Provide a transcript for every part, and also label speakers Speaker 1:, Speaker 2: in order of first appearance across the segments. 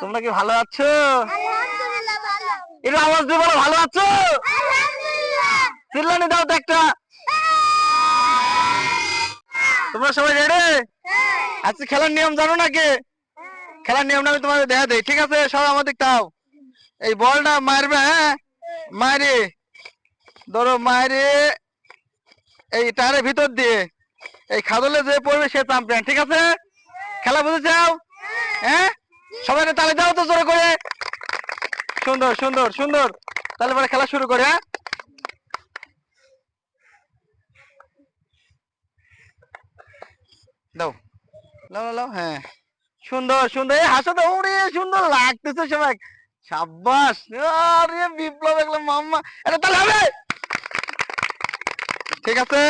Speaker 1: তোমরা কি ভালো আছো এটা আওয়াজ দিয়ে বলো ভালো আছো চিল্লানি দাও তো একটা তোমরা সবাই হ্যাঁ। খেলার নিয়ম জানো নাকি হ্যাঁ। খেলার আমি তোমাদের দেখা দেই ঠিক আছে সবাই আমাদের দাও এই বলটা মারবে হ্যাঁ মারে ধরো মারে এই টারের ভিতর দিয়ে এই খাদলে যে পড়বে সে ঠিক আছে খেলা বুঝে চাও হ্যাঁ।, হ্যাঁ সবাইকে তালে দাও তো জোরে করে সুন্দর সুন্দর সুন্দর তাহলে পরে খেলা শুরু করে হ্যাঁ দাও লাও লাও হ্যাঁ সুন্দর সুন্দর এই হাসো তো ওরে সুন্দর লাগতেছে সবাই সাব্বাস আরে বিপ্লব একদম মাম্মা এটা তাহলে হবে ঠিক আছে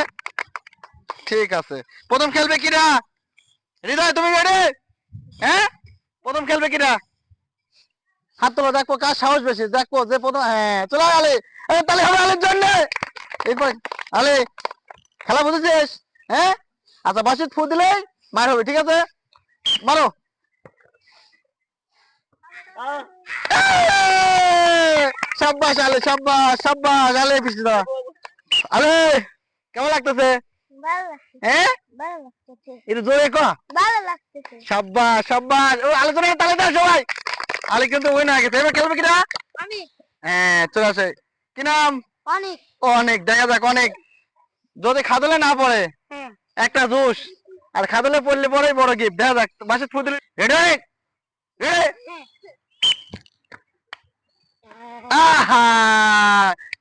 Speaker 1: ঠিক আছে প্রথম খেলবে কিরা হৃদয় তুমি রেডি হ্যাঁ প্রথম খেলবে কিনা হাত তোলো দেখো কার সাহস বেশি দেখো যে প্রথম হ্যাঁ চলো আলে তাহলে হবে আলের জন্য এরপর আলে খেলা বুঝেছিস হ্যাঁ আচ্ছা বাসিত ফু দিলে মার হবে ঠিক আছে মারো সাব্বাস আলে সাব্বাস সাব্বাস আলে পিছিয়ে আলে কেমন লাগতেছে
Speaker 2: হ্যাঁ? তাহলে
Speaker 1: সবাই কিন্তু ওই না গেছে অনেক হ্যাঁ, দেখা যাক অনেক যদি খাদলে না পড়ে হ্যাঁ। একটা জুস আর খাদলে পড়লে পরেই বড় গিফট দেখা যাক বাসে থু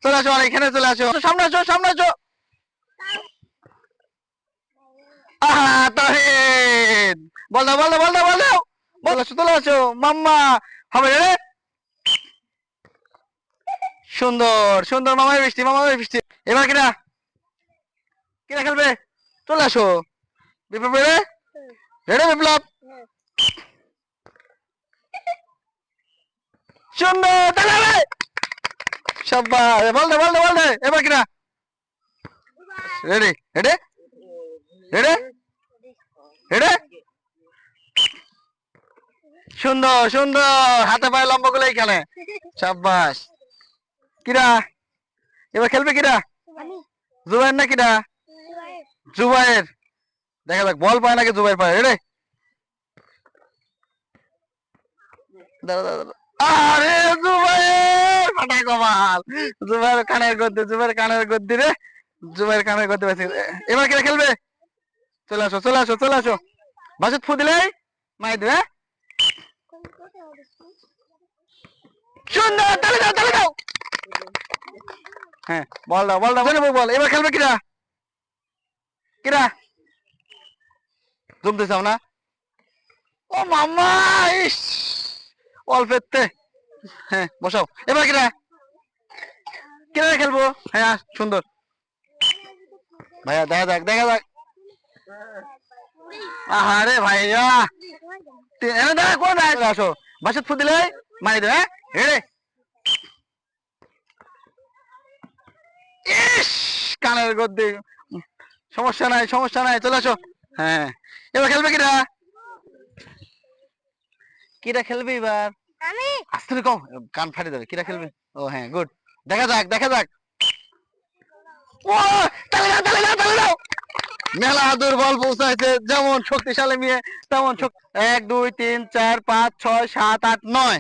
Speaker 1: চলে আসো এখানে চলে আসো সামনে আসো সামনে আসো বল দাও বল দাও বল দাও বল দাও বল আসো চলে আসো মাম্মা হবে রে সুন্দর সুন্দর মামাই বৃষ্টি মামাই বৃষ্টি এবার কিনা কিনা খেলবে চলে আসো বিপ্লব রে রেডে বিপ্লব সুন্দর দাঁড়াবে সব্বাস বল দে বল দে বল দে এবার কিনা রেডি রেডি রেডি সুন্দর সুন্দর হাতে পায়ে লম্বা গুলো এইখানে সাব্বাস কিরা এবার খেলবে কিরা জুবাইর না কিরা জুবাইর দেখা যাক বল পায় নাকি জুবাইর পায় রে আরে জুবাইর ফাটা কমাল জুবাইর কানের গদ্দি জুবাইর কানের গদ্দি রে জুবাইর কানের গদ্দি বেশি এবার কিরা খেলবে চলে আসো চলে আসো চলে আসো বাসুত ফু দিলেই মাই দেবে হ্যাঁ? দাও হ্যাঁ বল দাও বল দাও বল এবার খেলবে কিরা কিরা জুমতে চাও না ও মামা ইস অল্পেতে হ্যাঁ বসাও এবার কিরা কিরা খেলবো হ্যাঁ সুন্দর ভাইয়া দেখা যাক দেখা যাক আহারে ভাইয়া এনে দেখা কোন আসো বাসাত ফুদিলে মারি দেবে হ্যাঁ হেড়ে আপনার গদ্দি সমস্যা নাই সমস্যা নাই চলে আসো হ্যাঁ এবার খেলবে কিরা কিরা খেলবে এবার আমি আস্তে কম কান কিরা খেলবে ও হ্যাঁ গুড দেখা যাক দেখা যাক ও তালে দাও তালে দাও তালে দাও মেলা দুর্বল পৌঁছাইছে যেমন শক্তিশালী মেয়ে তেমন এক দুই তিন চার পাঁচ ছয় সাত আট নয়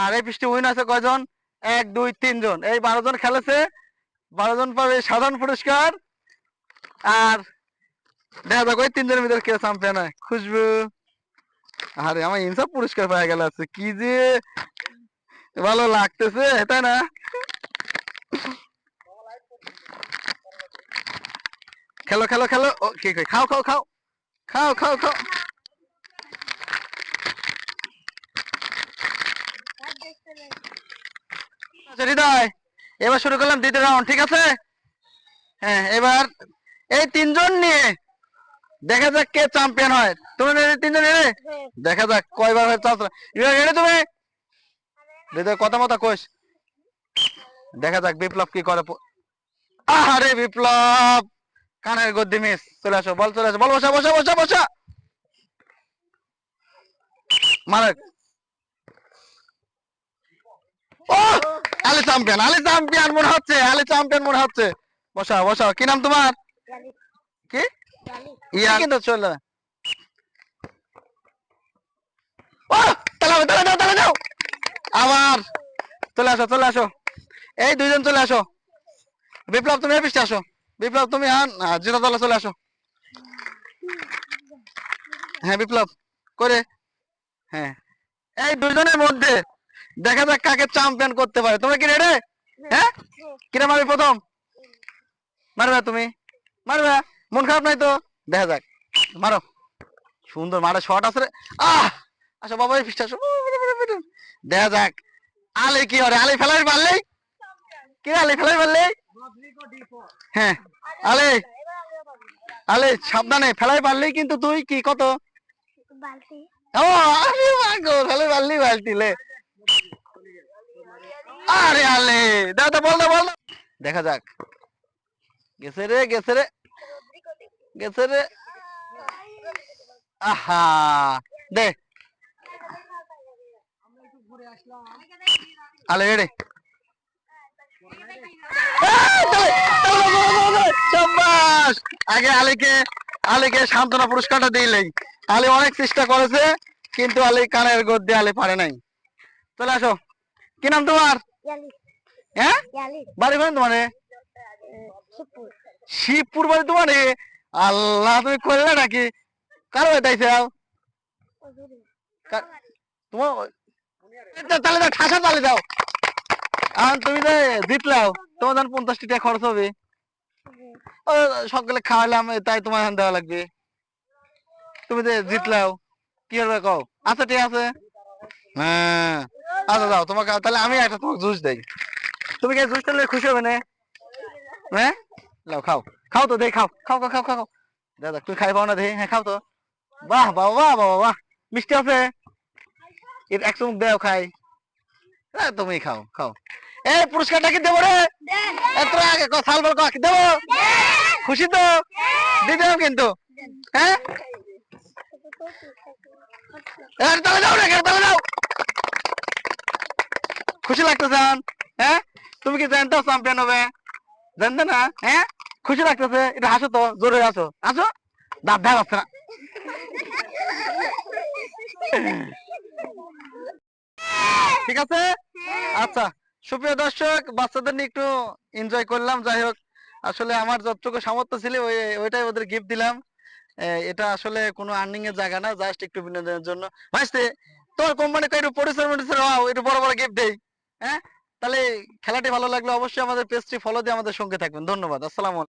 Speaker 1: আর এই পৃষ্ঠে উইন আছে কয়জন এক দুই তিনজন এই বারো জন খেলেছে বারো জন পাবে সাধারণ পুরস্কার আর দেখা যাক ওই তিনজনের ভিতরে কে চ্যাম্পিয়ন হয় খুশবু আরে আমার ইনসব পুরস্কার পাওয়া গেল আছে কি যে ভালো লাগতেছে তাই না খেলো খেলো খেলো ও কি কই খাও খাও খাও খাও খাও খাও আচ্ছা, হৃদয় এবার শুরু করলাম দ্বিতীয় রাউন্ড ঠিক আছে হ্যাঁ এবার এই তিনজন নিয়ে দেখা যাক কে চ্যাম্পিয়ন হয় তুমি তিনজন এনে দেখা যাক কয়বার হয় চ্যাম্পিয়ন তুমি কথা মতো কোষ দেখা যাক বিপ্লব কি করে আরে বিপ্লব কানের গদ্দি মিস চলে আসো বল চলে আসো বল বসা বসা বসা বসা মারক ও আলী চ্যাম্পিয়ন আলী চ্যাম্পিয়ন মনে হচ্ছে আলী চ্যাম্পিয়ন মনে হচ্ছে বসা বসা কি নাম তোমার কি ইয়া কিন্তু চলে ও তালা তালা দাও তালা দাও আবার চলে আসো চলে আসো এই দুইজন চলে আসো বিপ্লব তুমি অফিসে আসো বিপ্লব তুমি হ্যাঁ জিরো তলা চলে আসো হ্যাঁ বিপ্লব করে হ্যাঁ এই দুজনের মধ্যে দেখা যাক কাকে চ্যাম্পিয়ন করতে পারে তোমরা কি রেডি হ্যাঁ কিরে মারবে প্রথম মারবে তুমি মারবে মন খারাপ নাই তো দেখা যাক মারো সুন্দর মারা শট আছে রে আহ আসো বাবা ফিস্ট আসো দেখা যাক আলে কি হরে আলে ফেলাই পারলেই কি আলে ফেলাই পারলেই হ্যাঁ আলে আলে সাবধানে ফেলাই পারলি কিন্তু তুই কি কত বালতি ও আরে মাগো ফেলাই পারলি বালতি লে আরে আলে দাদা বল না বল দেখা যাক গেছে রে গেছে রে গেছে রে আহা দে আলে রে আগে আলীকে আলীকে সান্ত্বনা পুরস্কারটা দিলেই আলী অনেক চেষ্টা করেছে কিন্তু আলী কানের গোদ দিয়ে আলী পারে নাই চলে আসো কি নাম তোমার হ্যাঁ? শিবপুর বাড়ি আল্লাহ তুমি করলে নাকি কার বাড়ি তোমার তাহলে দাও ঠাসা দাও আর তুমি তো জিতলাও তোমার পঞ্চাশটি টাকা খরচ হবে সকালে খাওয়ালাম তাই তোমার ধান দেওয়া লাগবে তুমি তো জিতলাও কি হবে কও আচ্ছা ঠিক আছে হ্যাঁ আচ্ছা দাও তোমাকে তাহলে আমি একটা তোমাকে জুস দেই তুমি কে জুস তাহলে খুশি হবে না হ্যাঁ লাও খাও খাও তো দেই খাও খাও খাও খাও খাও দাদা তুই খাই পাও না দেই হ্যাঁ খাও তো বাহ বাহ বাহ বাহ বাহ মিষ্টি আছে এর এক চুমুক দেও খাই হ্যাঁ তুমি খাও খাও এই পুরস্কারটা কি দেবো রে এত আগে সাল বল কি দেবো খুশি তো দিয়ে দেবো কিন্তু হ্যাঁ তাহলে যাও রে তাহলে যাও খুশি লাগতেছে হ্যাঁ তুমি কি জানতাও চ্যাম্পিয়ন হবে জানতে না হ্যাঁ খুশি লাগতেছে এটা হাসো তো জোরে আছো আসো দাঁত দেখা যাচ্ছে না ঠিক আছে আচ্ছা সুপ্রিয় দর্শক বাচ্চাদের নিয়ে একটু এনজয় করলাম যাই হোক আসলে আমার যতটুকু সামর্থ্য ছিল ওইটাই ওদের গিফট দিলাম এটা আসলে কোনো আর্নিং এর জায়গা না জাস্ট একটু বিনোদনের জন্য ভাইস্তে তোর কোম্পানি একটু পরিশ্রম হওয়া একটু বড় বড় গিফট দেয় হ্যাঁ তাহলে খেলাটি ভালো লাগলে অবশ্যই আমাদের পেজটি ফলো দিয়ে আমাদের সঙ্গে থাকবেন ধন্যবাদ আসসালাম